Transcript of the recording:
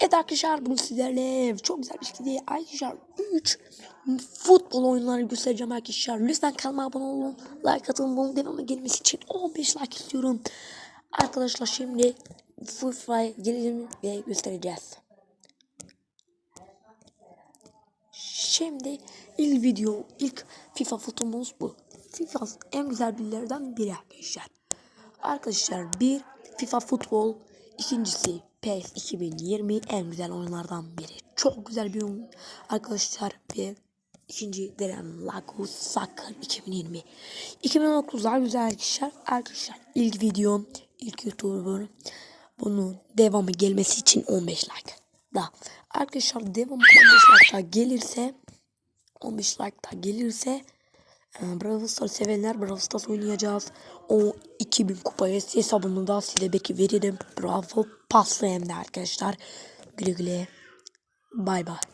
Evet arkadaşlar bunu sizlerle çok güzel bir şekilde arkadaşlar 3 futbol oyunları göstereceğim arkadaşlar. Lütfen kanalıma abone olun. Like atın bunun devamı gelmesi için 15 like istiyorum. Arkadaşlar şimdi FIFA'ya gelelim ve göstereceğiz. Şimdi ilk video, ilk FIFA fotomuz bu. FIFA en güzel bilgilerden biri arkadaşlar. Arkadaşlar bir FIFA futbol, ikincisi PES 2020 en güzel oyunlardan biri. Çok güzel bir oyun arkadaşlar ve ikinci denen Lago Soccer 2020. 2019 daha güzel arkadaşlar. Arkadaşlar ilk videom, ilk YouTuber bunun devamı gelmesi için 15 like. Da arkadaşlar devamı 15 like gelirse 15 like gelirse Brawl Stars sevenler Brawl Stars oynayacağız. O 2000 kupaya hesabını da size belki veririm. Bravo paslı hem de arkadaşlar. Güle güle. Bay bay.